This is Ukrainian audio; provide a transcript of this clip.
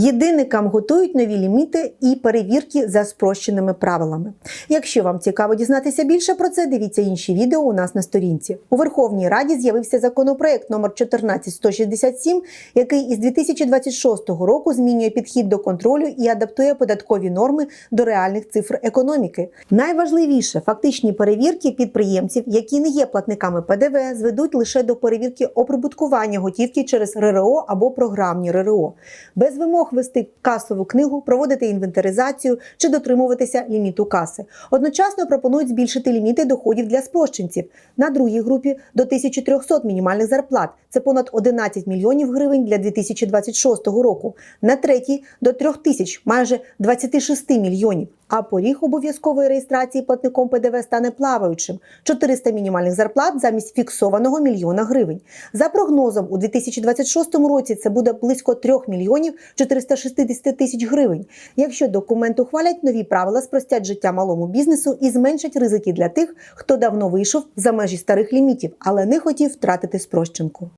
Єдиникам готують нові ліміти і перевірки за спрощеними правилами. Якщо вам цікаво дізнатися більше про це, дивіться інші відео у нас на сторінці. У Верховній Раді з'явився законопроект номер 14167, який із 2026 року змінює підхід до контролю і адаптує податкові норми до реальних цифр економіки. Найважливіше фактичні перевірки підприємців, які не є платниками ПДВ, зведуть лише до перевірки оприбуткування готівки через РРО або програмні РРО, без вимог вести касову книгу, проводити інвентаризацію чи дотримуватися ліміту каси. Одночасно пропонують збільшити ліміти доходів для спрощенців на другій групі до 1300 мінімальних зарплат. Це понад 11 мільйонів гривень для 2026 року. На третій до 3000 – майже 26 мільйонів. А поріг обов'язкової реєстрації платником ПДВ стане плаваючим 400 мінімальних зарплат замість фіксованого мільйона гривень. За прогнозом, у 2026 році це буде близько 3 мільйонів 460 тисяч гривень. Якщо документ ухвалять, нові правила спростять життя малому бізнесу і зменшать ризики для тих, хто давно вийшов за межі старих лімітів, але не хотів втратити спрощенку.